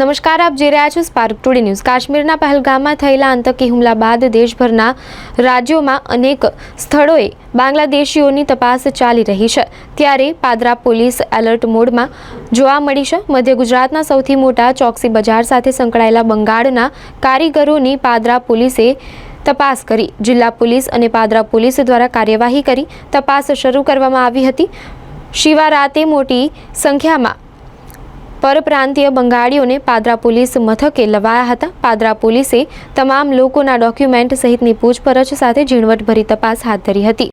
નમસ્કાર, આપ જોઈ રહ્યા છો સ્પાર્ક ટુડે ન્યૂઝ કાશ્મીરના પહેલગામમાં થયેલા આતંકી હુમલા બાદ દેશભરના રાજ્યોમાં અનેક સ્થળોએ બાંગ્લાદેશીઓની તપાસ ચાલી રહી છે. ત્યારે પાદરા પોલીસ એલર્ટ મોડમાં જોવા મળી છે. મધ્ય ગુજરાતના સૌથી મોટા ચોકસી બજાર સાથે સંકળાયેલા બંગાળના કારીગરોની પાદરા પોલીસે તપાસ કરી. જિલ્લા પોલીસ અને પાદરા પોલીસ દ્વારા કાર્યવાહી કરી. તપાસ શરૂ કરવામાં આવી હતી. શિવા રાતે મોટી સંખ્યામાં પરપ્રાંતીય બંગાળીઓને પાદરા પોલીસ મથકે લવાયા હતા. પાદરા પોલીસે તમામ લોકોના ડોક્યુમેન્ટ સહિતની પૂછપરછ સાથે ઝીણવટભરી તપાસ હાથ ધરી હતી.